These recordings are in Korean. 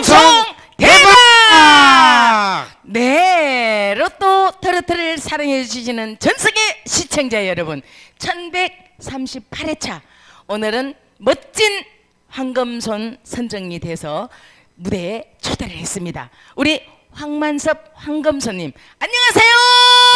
방송 대박! 네, 로또 트로트를 사랑해 주시는 전 세계 시청자 여러분, 1138회차 오늘은 멋진 황금손 선정이 돼서 무대에 초대를 했습니다. 우리 황만섭 황금손님, 안녕하세요.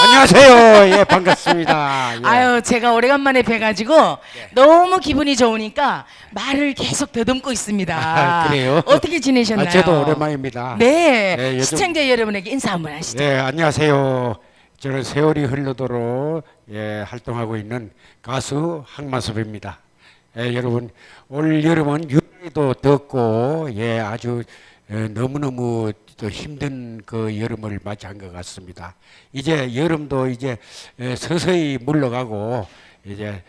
안녕하세요. 예, 반갑습니다. 예. 아유, 제가 오래간만에 뵈가지고 너무 기분이 좋으니까 말을 계속 더듬고 있습니다. 아, 그래요? 어떻게 지내셨나요? 아, 저도 오랜만입니다. 네, 네, 요즘- 시청자 여러분에게 인사 한번 하시죠. 네, 안녕하세요. 저는 세월이 흘러도록 예, 활동하고 있는 가수 황만섭입니다. 예, 여러분 올 여름은 유난히도 덥고 예, 아주 어, 너무너무 또 힘든 그 여름을 맞이한 것 같습니다. 이제 여름도 이제 예, 서서히 물러가고 이제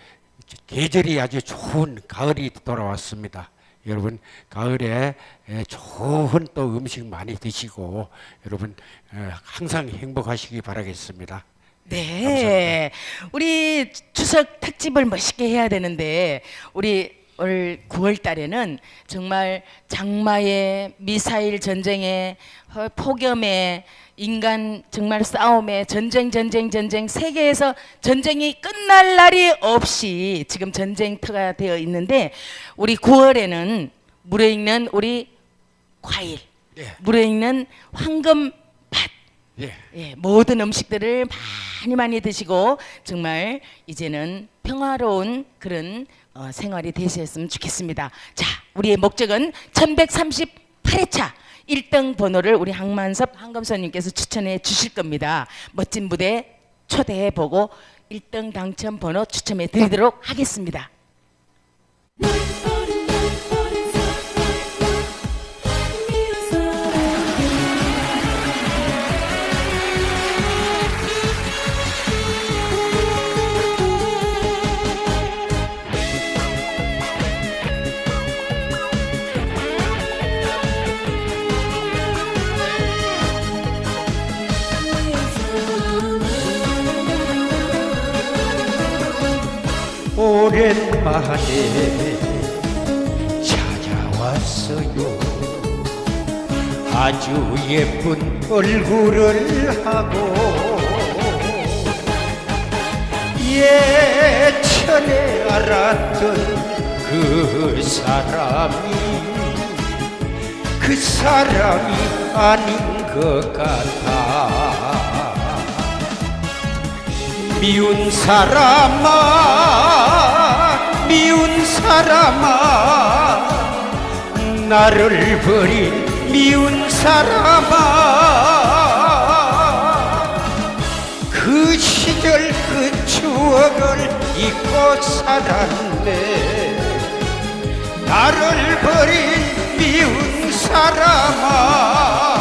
계절이 아주 좋은 가을이 돌아왔습니다. 여러분 가을에 에, 좋은 또 음식 많이 드시고 여러분 에, 항상 행복하시기 바라겠습니다. 네. 우리 추석 특집을 멋있게 해야 되는데 우리 올 9월 달에는 정말 장마에 미사일 전쟁에 어, 폭염에 인간 정말 싸움에 전쟁 전쟁 전쟁 세계에서 전쟁이 끝날 날이 없이 지금 전쟁터가 되어 있는데 우리 9월에는 물에 익는 우리 과일 예. 물에 익는 황금밭 예. 예, 모든 음식들을 많이 많이 드시고 정말 이제는 평화로운 그런 어, 생활이 되셨으면 좋겠습니다. 자, 우리의 목적은 1138회차 1등 번호를 우리 황만섭 황금선님께서 추천해 주실 겁니다. 멋진 무대 초대해 보고 1등 당첨 번호 추첨해 드리도록 하겠습니다. 오랜만에 찾아왔어요. 아주 예쁜 얼굴을 하고 예전에 알았던 그 사람이 그 사람이 아닌 것 같아. 미운 사람아 미운 사람아 나를 버린 미운 사람아. 그 시절 그 추억을 잊고 살았네. 나를 버린 미운 사람아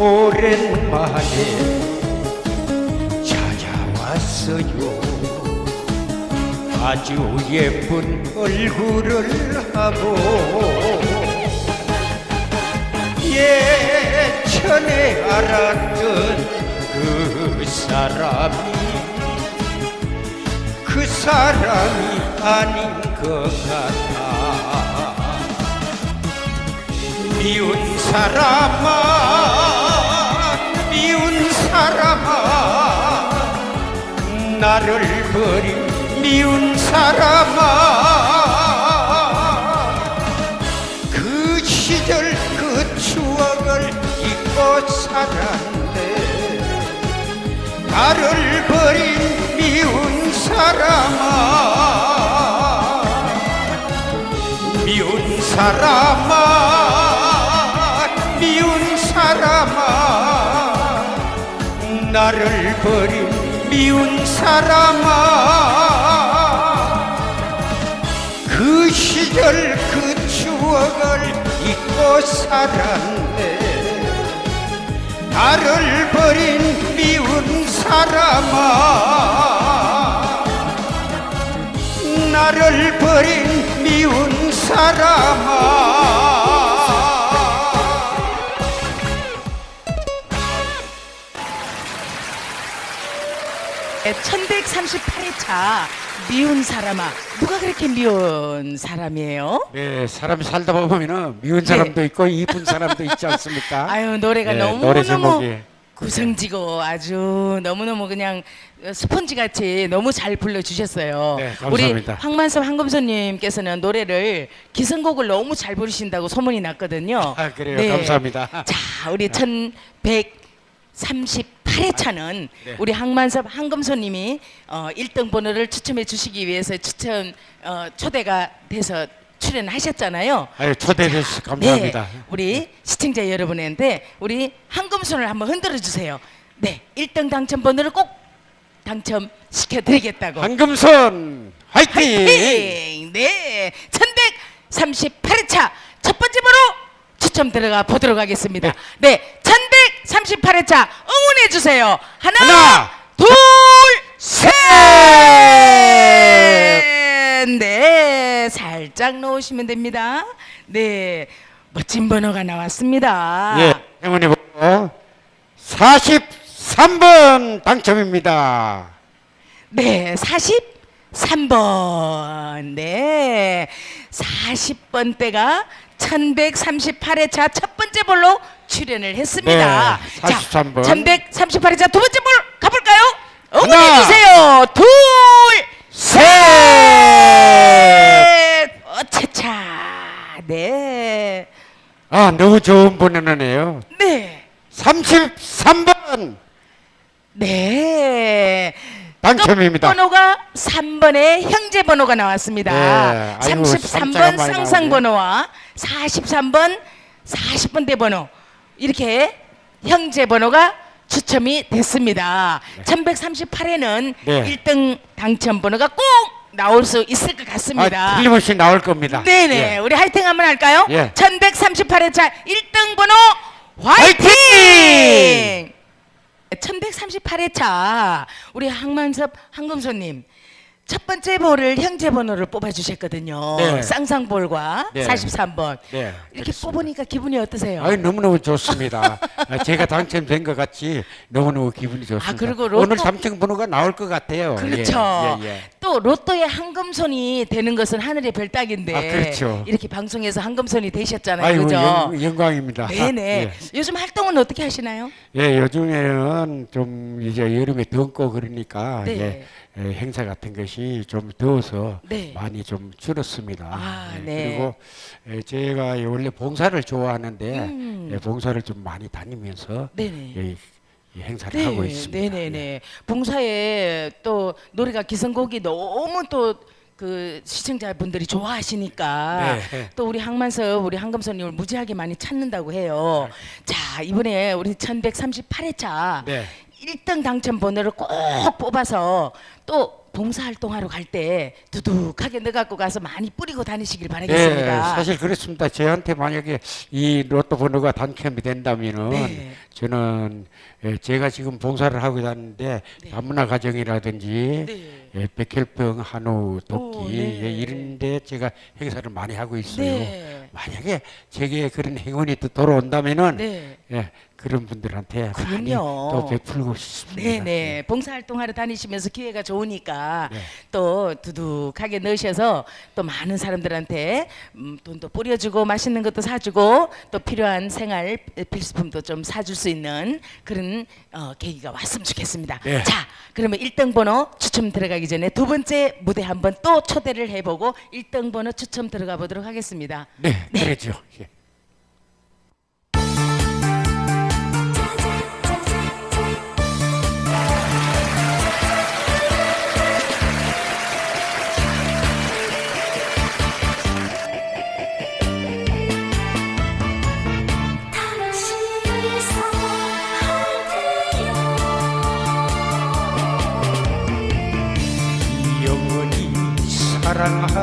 오랜만에 찾아왔어요. 아주 예쁜 얼굴을 하고 예전에 알았던 그 사람이 그 사람이 아닌 것 같아. 미운 사람아 나를 버린 미운 사람아. 그 시절 그 추억을 잊고 살았네. 나를 버린 미운 사람아. 미운 사람아. 미운 사람아. 나를 버린 미운 사람아 그 시절 그 추억을 잊고 살았네. 나를 버린 미운 사람아 나를 버린 미운 사람아 1138회차 미운 사람아 누가 그렇게 미운 사람이에요? 네, 사람이 살다 보면은 미운 사람도 있고 이쁜 사람도 있지 않습니까? 네. 아유 노래가 네, 너무 노래 너무 제목이. 구성지고 아주 너무 너무 그냥 스펀지 같이 너무 잘 불러주셨어요. 네, 우리 감사합니다. 황만섭 한금선님께서는 노래를 기성곡을 너무 잘 부르신다고 소문이 났거든요. 아, 그래요. 감사합니다. 자, 우리 1138회 차는 네. 우리 황만섭 한금선님이 어, 1등 번호를 추첨해 주시기 위해서 추천 어, 초대가 돼서 출연하셨잖아요. 아유, 초대해 주셔서 감사합니다. 네, 우리 시청자 여러분한테 우리 한금손을 한번 흔들어 주세요. 네, 1등 당첨 번호를 꼭 당첨시켜 드리겠다고. 황금손 화이팅! 화이팅! 네, 1138회 차 첫 번째 번호 추첨 들어가 보도록 하겠습니다. 네, 1138회차 응원해 주세요. 하나, 하나, 둘, 셋! 네, 살짝 놓으시면 됩니다. 네, 멋진 번호가 나왔습니다. 예, 행운의 번호 43번 당첨입니다. 네, 43번. 네. 40번 때가 1138회차 첫 번째 볼로 출연을 했습니다. 네, 43 번. 자, 1138회차 두 번째 볼 가볼까요? 하나, 응원해 주세요. 둘, 셋! 셋! 어차차. 네. 아, 너무 좋은 번호네요. 네. 33번 네. 당첨입니다. 끝 번호가 3번의 형제 번호가 나왔습니다. 네, 아이고, 33번 쌈자가 많이 상상 나오네. 번호와 43번 40번대 번호 이렇게 형제 번호가 추첨이 됐습니다. 1138에는 네. 1등 당첨 번호가 꼭 나올 수 있을 것 같습니다. 아, 틀림없이 나올 겁니다. 네네. 예. 우리 화이팅 한번 할까요? 예. 1138회 차 1등 번호 화이팅! 화이팅! 1138회 차 우리 항만섭 한금소님 첫 번째 볼을 형제 번호를 뽑아주셨거든요. 네. 쌍쌍볼과 네. 43번. 네, 이렇게 뽑으니까 기분이 어떠세요? 아유, 너무너무 좋습니다. 아, 제가 당첨된 것 같이 너무너무 기분이 좋습니다. 아, 그리고 로또- 오늘 당첨 번호가 나올 것 같아요. 그렇죠. 예, 예, 예. 또 로또의 한금손이 되는 것은 하늘의 별따기인데 아, 그렇죠. 이렇게 방송에서 한금손이 되셨잖아요. 아이고, 그죠? 영, 영광입니다. 네네. 예. 요즘 활동은 어떻게 하시나요? 예, 요즘에는 좀 이제 여름에 덥고 그러니까 네. 예, 예, 행사 같은 것이 좀 더워서 네. 많이 좀 줄었습니다. 아, 예, 네. 그리고 예, 제가 원래 봉사를 좋아하는데 음. 예, 봉사를 좀 많이 다니면서 네네. 예, 이 행사를 하고 있습니다. 네네네. 예. 봉사에 또 노래가 기성곡이 너무 또 그 시청자분들이 좋아하시니까 네. 또 우리 항만섭 우리 한금선님을 무지하게 많이 찾는다고 해요. 자 이번에 우리 1138회차 네. 1등 당첨 번호를 꼭 뽑아서 또 봉사활동하러 갈 때 두둑하게 넣어갖고 가서 많이 뿌리고 다니시길 네, 바라겠습니다. 사실 그렇습니다. 저한테 만약에 이 로또 번호가 당첨이 된다면은 네. 저는 예, 제가 지금 봉사를 하고 다니는데 네. 다문화 가정이라든지 네. 예, 백혈병, 한우, 오, 도끼 네. 예, 이런데 제가 행사를 많이 하고 있어요. 네. 만약에 제게 그런 행운이 또 돌아온다면은 네. 예, 그런 분들한테 많이 그럼요. 또 베풀고 싶습니다. 네네 예. 봉사활동하러 다니시면서 기회가 좋으니까 네. 또 두둑하게 넣으셔서 또 많은 사람들한테 음, 돈도 뿌려주고 맛있는 것도 사주고 또 필요한 생활 필수품도 좀 사줄 수 있는 그런 어, 계기가 왔으면 좋겠습니다. 네. 자 그러면 1등 번호 추첨 들어가기 전에 두 번째 무대 한번 또 초대를 해보고 1등 번호 추첨 들어가 보도록 하겠습니다. 네, 그러죠. 예.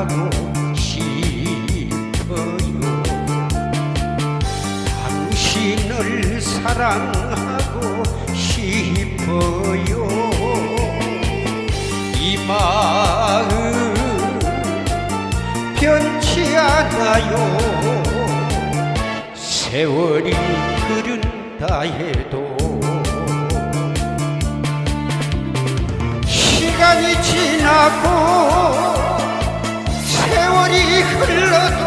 하고 싶어요 당신을 사랑하고 싶어요. 이 마음 변치 않아요. 세월이 흐른다 해도 시간이 지나고 세월이 흘러도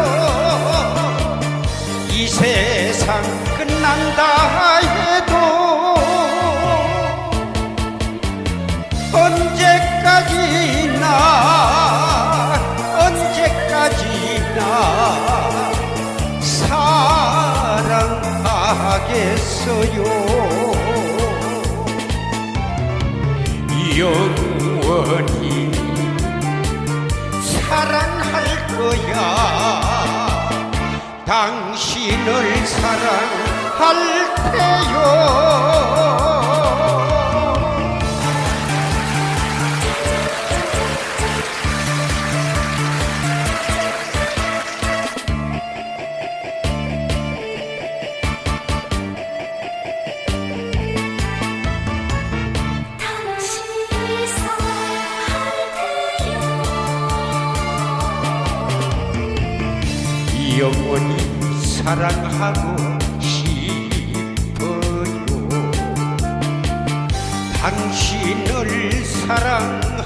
이 세상 끝난다 해도 언제까지나 언제까지나 사랑하겠어요. 영원히 사랑할 거야. 당신을 사랑할 테요 사랑하고 싶어요. 당신을 사랑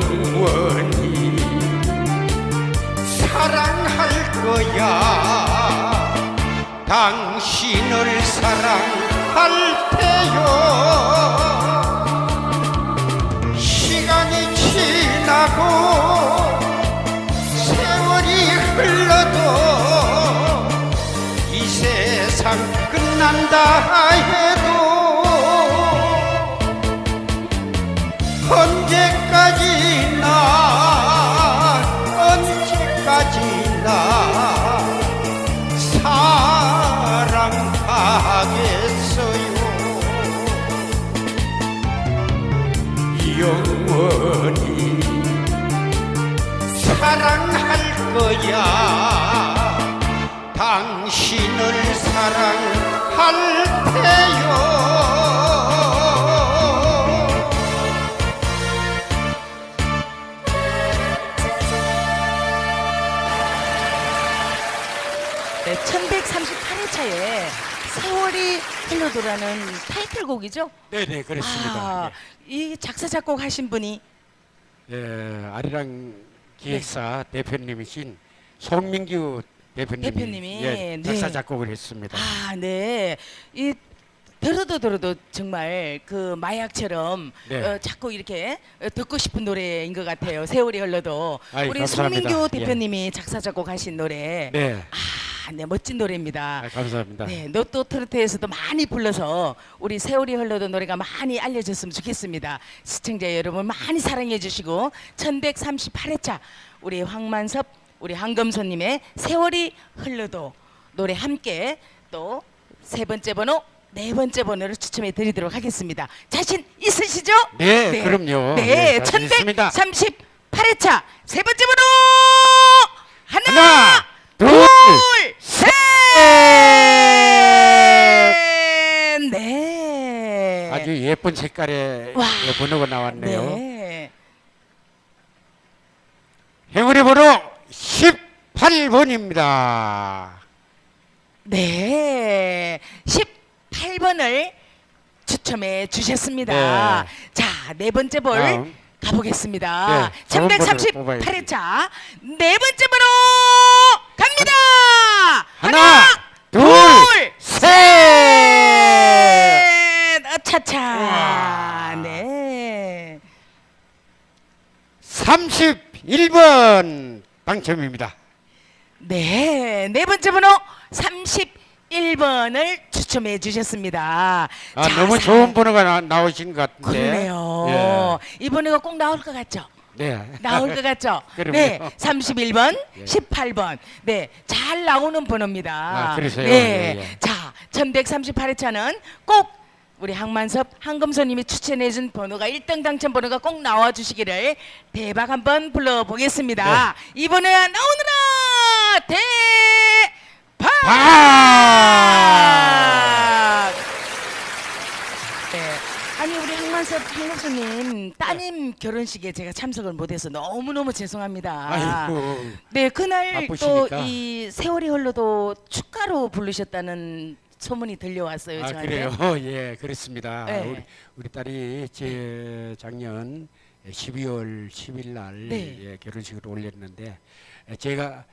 영원히 사랑할 거야. 당신을 사랑할 테요. 시간이 지나고 세월이 흘러도 이 세상 끝난다 사랑할 거야 당신을 사랑할 테요 네, 1138회차에 세월이 흘러도라는 타이틀곡이죠? 네네 그렇습니다. 아, 이 작사 작곡 하신 분이 예, 예, 아리랑 기획사 대표님이신 송민규 대표님이, 대표님이, 예, 작사 네. 작곡을 했습니다. 아, 네. 이 들어도 들어도 정말 그 마약처럼 네. 어, 자꾸 이렇게 어, 듣고 싶은 노래인 것 같아요. 세월이 흘러도 아이, 우리 감사합니다. 송민규 예. 대표님이 작사 작곡하신 노래. 네, 아, 네 멋진 노래입니다. 아, 감사합니다. 네, 노또 트로트에서도 많이 불러서 우리 세월이 흘러도 노래가 많이 알려졌으면 좋겠습니다. 시청자 여러분 많이 사랑해 주시고 1138회차 우리 황만섭 우리 황금손님의 세월이 흘러도 노래 함께 또 세 번째 번호 네 번째 번호를 추첨해 드리도록 하겠습니다. 자신 있으시죠? 네, 그럼요. 네, 네, 자신 있습니다. 1138회차 세 번째 번호 하나, 하나, 둘, 셋! 아주 예쁜 색깔의 와. 예, 번호가 나왔네요. 네. 행운의 번호 18번입니다. 네. 18번을 추첨해 주셨습니다. 네. 자, 네 번째 볼 다음. 가보겠습니다. 네, 다음 번호를 1138회차 네 번째 번호 갑니다. 하나, 둘, 셋! 차차. 네. 31번 당첨입니다. 네. 네 번째 번호 31번을 추첨해 주셨습니다. 아, 자, 너무 사- 좋은 번호가 나, 나오신 것 같은데. 그러네요. 이번에가 꼭 나올 것 같죠? 예. 네. 나올 것 같죠? 그럼요. 네, 31번, 예. 18번. 네, 잘 나오는 번호입니다. 아, 그러세요? 네. 예, 예. 자, 1138회 차는 꼭 우리 항만섭 한금선님이 추천해준 번호가 1등 당첨 번호가 꼭 나와 주시기를 대박 한번 불러보겠습니다. 네. 이번에 나오느라 대박! 아! 네. 아니 우리 항만섭 한금선님 따님 결혼식에 제가 참석을 못해서 너무 너무 죄송합니다. 아이고. 네 그날 바쁘시니까. 또이 세월이 흘러도 축가로 부르셨다는 소문이 들려왔어요 아, 저한테. 그래요? 예, 그렇습니다. 네. 우리, 우리 딸이 제 작년 12월 10일 날 네. 예, 결혼식을 올렸는데 제가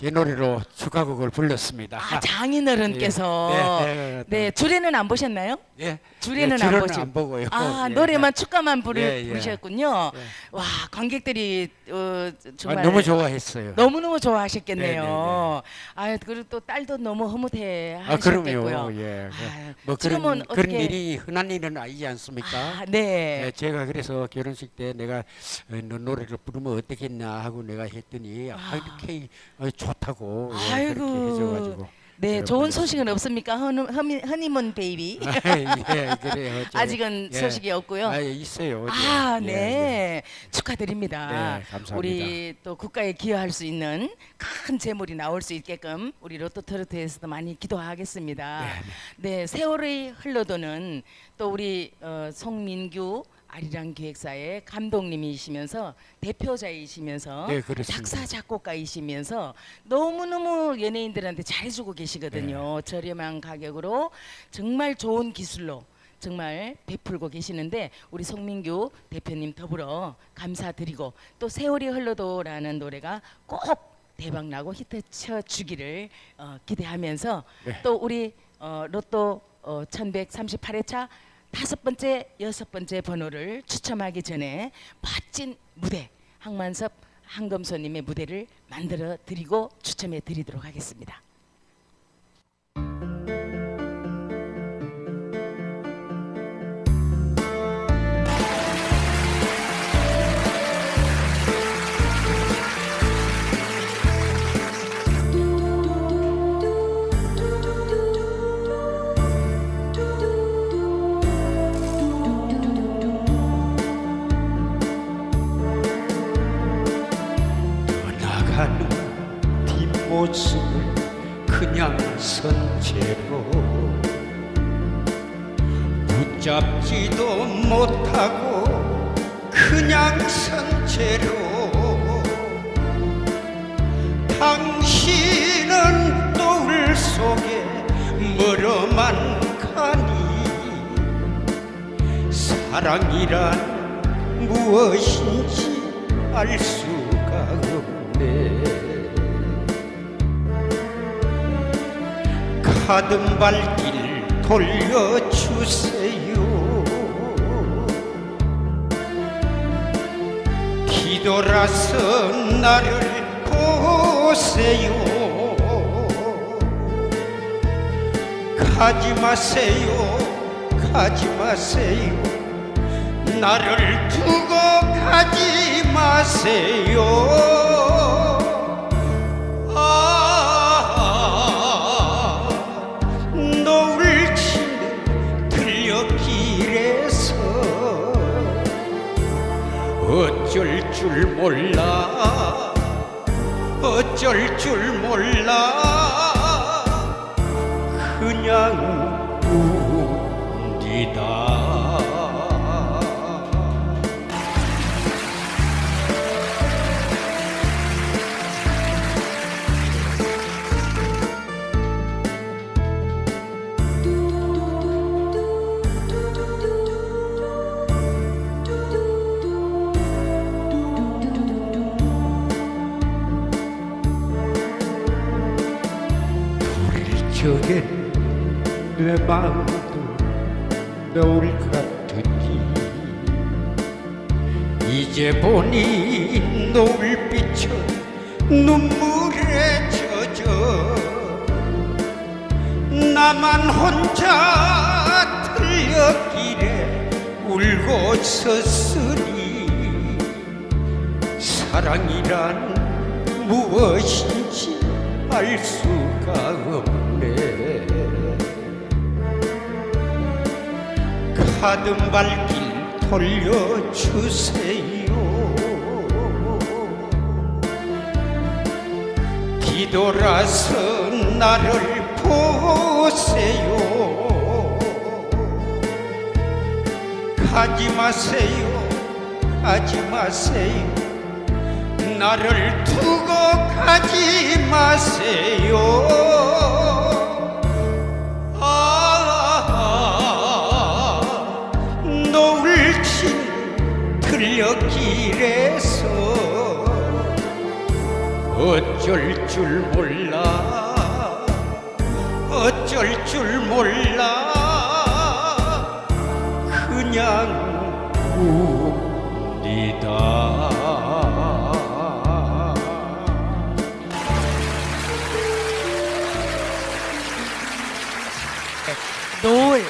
제 노래로 축하곡을 불렀습니다. 아 장인어른께서 예. 네, 네, 네. 주례는 안 보셨나요? 예. 주례는 예, 안 보시. 안 보고요. 아 예. 노래만 축가만 부르, 예, 예. 부르셨군요. 예. 와 관객들이 어, 아, 정말 너무 좋아했어요. 너무 너무 좋아하셨겠네요. 네, 네, 네. 아 그리고 또 딸도 너무 흐뭇해 아, 하셨겠고요. 예. 아, 뭐 그런 어떻게 일이 흔한 일은 아니지 않습니까? 아, 네. 예, 제가 그래서 결혼식 때 내가 어, 너 노래를 부르면 어떻겠냐 하고 내가 했더니 아, 아. 이렇게 어, 좋다고 예, 아이고. 그렇게 해줘가지고 네, 좋은. 소식은 없습니까? 허니, 허니, 허니문 베이비. 예, 그래요. 저- 아직은 예. 소식이 없고요. 아, 예, 있어요. 아, 예, 네. 예. 축하드립니다. 네, 감사합니다. 우리 또 국가에 기여할 수 있는 큰 재물이 나올 수 있게끔 우리 로또 트로트에서도 많이 기도하겠습니다. 네, 세월이 흘러도는 또 우리 어, 송민규 아리랑 기획사의 감독님이시면서 대표자이시면서 네. 작사 작곡가이시면서 너무너무 연예인들한테 잘해주고 계시거든요. 네. 저렴한 가격으로 정말 좋은 기술로 정말 베풀고 계시는데 우리 송민규 대표님 더불어 감사드리고 또 세월이 흘러도라는 노래가 꼭 대박 나고 히트 쳐 주기를 어, 기대하면서 네. 또 우리 어, 로또 어, 1138회차 다섯 번째, 여섯 번째 번호를 추첨하기 전에 멋진 무대 항만섭 한검소님의 무대를 만들어 드리고 추첨해 드리도록 하겠습니다. 붙잡지도 못하고 그냥 선 채로 당신은 노을 속에 멀어만 가니 사랑이란 무엇인지 알 수가 없네. 가든 발길 돌려주세요 뒤돌아서 나를 보세요. 가지 마세요 가지 마세요. 나를 두고 가지 마세요 줄 몰라. 어쩔 줄 몰라. 그냥 웁니다 내 마음도 노을 같으니 이제 보니 노을빛은 눈물에 젖어 나만 혼자 들렸길래 울고 섰으니 사랑이란 무엇인지 알 수가 없네 가든 발길 돌려주세요. 뒤돌아서 나를 보세요. 가지 마세요 가지 마세요. 나를 두고 가지 마세요 어쩔 줄 몰라. 어쩔 줄 몰라. 그냥 웁니다. 노을. 아,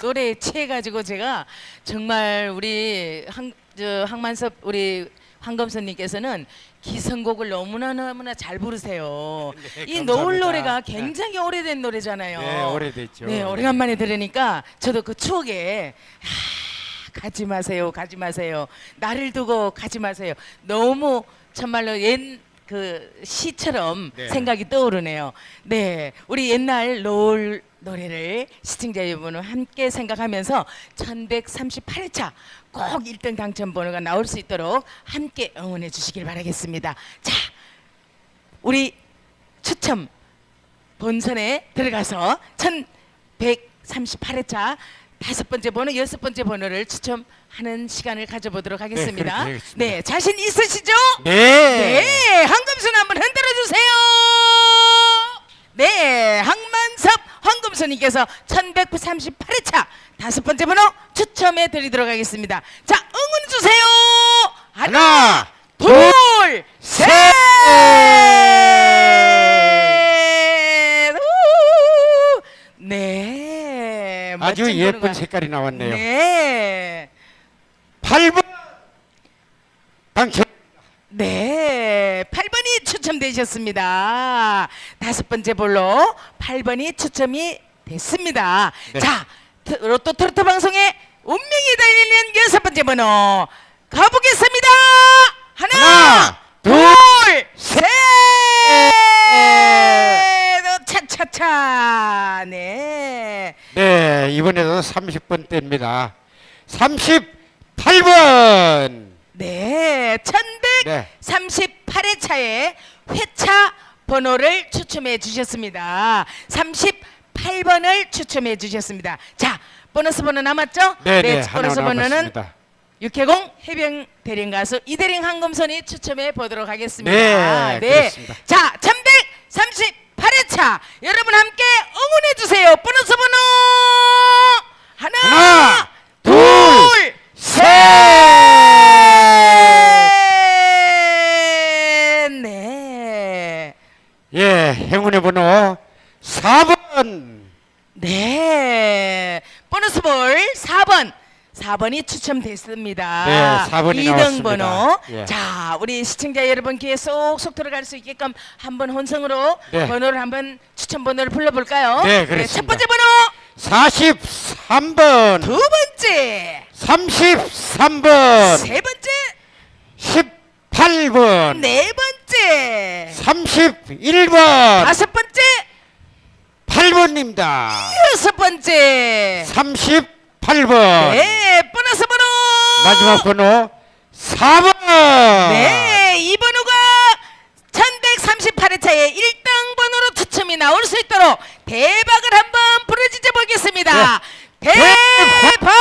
노래에 취해가지고 제가 정말 우리 항, 저 항만섭 우리 황검선님께서는 기성곡을 너무나 너무나 잘 부르세요. 네, 이 감사합니다. 노을 노래가 네. 굉장히 오래된 노래잖아요. 네, 오래됐죠. 네, 오래간만에 들으니까 저도 그 추억에 아, 가지 마세요, 가지 마세요. 나를 두고 가지 마세요. 너무 정말로 옛 그 시처럼 네. 생각이 떠오르네요. 네, 우리 옛날 노을 노래를 시청자 여러분과 함께 생각하면서 1138회차 꼭 1등 당첨 번호가 나올 수 있도록 함께 응원해 주시길 바라겠습니다. 자, 우리 추첨 본선에 들어가서 1138회차 다섯 번째 번호, 여섯 번째 번호를 추첨하는 시간을 가져보도록 하겠습니다. 그렇게 하겠습니다. 네, 자신 있으시죠? 네. 네, 황금손 한번 흔들어 주세요. 네, 황만섭 황금손님께서 1138회차 다섯 번째 번호 추첨해 드리도록 하겠습니다. 자, 응원 주세요. 하나, 하나, 둘, 셋. 우! 네, 아주 예쁜 번호가- 색깔이 나왔네요. 네. 8번 당첨. 네, 8번이 추첨되셨습니다. 다섯 번째 볼로 8번이 추첨이 됐습니다. 네. 자, 트- 로또 트로트 방송의 운명이 달리는 여섯 번째 번호 가보겠습니다. 하나, 하나, 둘, 둘, 셋. 차차차. 네. 네, 이번에도 30번대입니다. 38번. 네, 1138회 차에 회차 번호를 추첨해 주셨습니다. 38번을 추첨해 주셨습니다. 자, 보너스 번호 남았죠? 네, 네, 보너스 하나 번호는 남았습니다. 육해공 해병 대령 가수 이대령 한검선이 추첨해 보도록 하겠습니다. 네, 그렇습니다. 자, 1138회차 여러분 함께 응원해 주세요. 보너스 번호 하나, 하나, 둘, 둘, 셋. 네. 예, 행운의 번호 4번. 네. 보너스 볼 4번. 4번이 추첨됐습니다. 네, 4번이 2등 나왔습니다. 번호. 예. 자, 우리 시청자 여러분 귀에 쏙쏙 들어갈 수 있게끔 한번 혼성으로 네. 번호를 한번 추첨 번호를 불러볼까요? 네, 첫 그렇습니다. 번째 번호 43번. 두 번째 33번. 세 번째 18번. 네 번째 번째. 31번. 다섯 번째. 8번입니다. 여섯 번째. 38번. 네, 보너스 번호. 마지막 번호 4번. 네, 이 번호가 1138회차에 1등 번호로 추첨이 나올 수 있도록 대박을 한번 부르짖어 보겠습니다. 네. 대박! 대박!